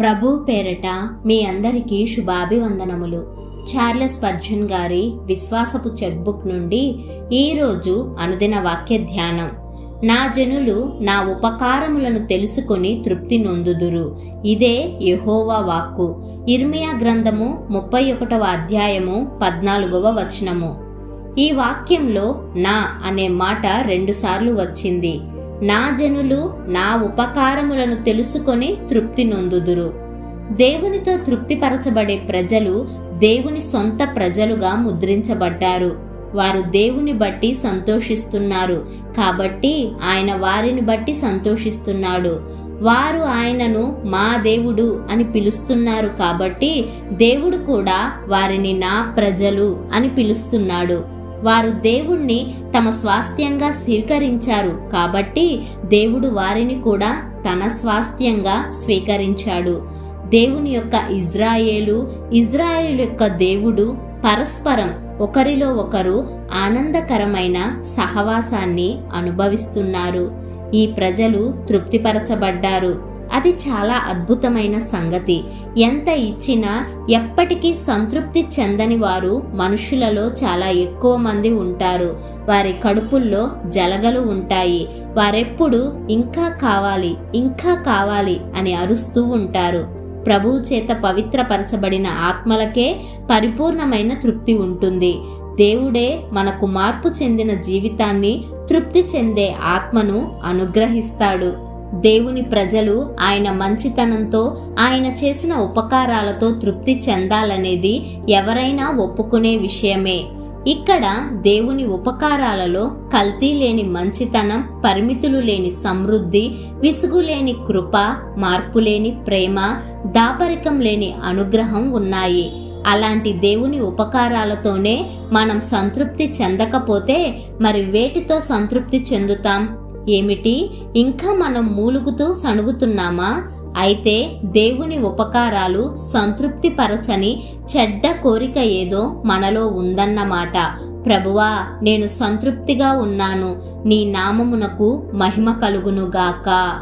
ప్రభు పేరట మీ అందరికీ శుభాభివందనములు. చార్లెస్ పర్జన్ గారి విశ్వాసపు చెక్బుక్ నుండి ఈరోజు అనుదిన వాక్య ధ్యానం. నా జనులు నా ఉపకారములను తెలుసుకొని తృప్తి నొందుదురు. ఇదే యెహోవా వాక్కు. ఇర్మియా గ్రంథము ముప్పై ఒకటవ అధ్యాయము పద్నాలుగవ వచనము. ఈ వాక్యంలో నా అనే మాట రెండుసార్లు వచ్చింది. నా జనులు నా ఉపకారములను తెలుసుకొని తృప్తి నొందుదురు. దేవునితో తృప్తిపరచబడే ప్రజలు దేవుని సొంత ప్రజలుగా ముద్రించబడ్డారు. వారు దేవుని బట్టి సంతోషిస్తున్నారు. కాబట్టి ఆయన వారిని బట్టి సంతోషిస్తున్నాడు. వారు ఆయనను మా దేవుడు అని పిలుస్తున్నారు కాబట్టి దేవుడు కూడా వారిని నా ప్రజలు అని పిలుస్తున్నాడు. వారు దేవుణ్ణి తమ స్వాస్థ్యంగా స్వీకరించారు. కాబట్టి దేవుడు వారిని కూడా తన స్వాస్థ్యంగా స్వీకరించాడు. దేవుని యొక్క ఇజ్రాయేలు ఇజ్రాయేల్ యొక్క దేవుడు పరస్పరం ఒకరిలో ఒకరు ఆనందకరమైన సహవాసాన్ని అనుభవిస్తున్నారు. ఈ ప్రజలు తృప్తిపరచబడ్డారు. అది చాలా అద్భుతమైన సంగతి. ఎంత ఇచ్చినా ఎప్పటికీ సంతృప్తి చెందని వారు మనుషులలో చాలా ఎక్కువ మంది ఉంటారు. వారి కడుపుల్లో జలగలు ఉంటాయి. వారెప్పుడు ఇంకా కావాలి ఇంకా కావాలి అని అరుస్తూ ఉంటారు. ప్రభువు చేత పవిత్రపరచబడిన ఆత్మలకే పరిపూర్ణమైన తృప్తి ఉంటుంది. దేవుడే మనకు మార్పు చెందిన జీవితాన్ని తృప్తి చెందే ఆత్మను అనుగ్రహిస్తాడు. దేవుని ప్రజలు ఆయన మంచితనంతో ఆయన చేసిన ఉపకారాలతో తృప్తి చెందాలనేది ఎవరైనా ఒప్పుకునే విషయమే. ఇక్కడ దేవుని ఉపకారాలలో కల్తీ లేని మంచితనం పరిమితులు లేని సమృద్ధి విసుగు లేని కృప మార్పు లేని ప్రేమ దాపరికం లేని అనుగ్రహం ఉన్నాయి. అలాంటి దేవుని ఉపకారాలతోనే మనం సంతృప్తి చెందకపోతే మరి వేటితో సంతృప్తి చెందుతాం? ఏమిటి? ఇంకా మనం మూలుగుతూ సణుగుతున్నామా? అయితే దేవుని ఉపకారాలు సంతృప్తి పరచని చెడ్డ కోరిక ఏదో మనలో ఉందన్నమాట. ప్రభువా నేను సంతృప్తిగా ఉన్నాను. నీ నామమునకు మహిమ కలుగునుగాక.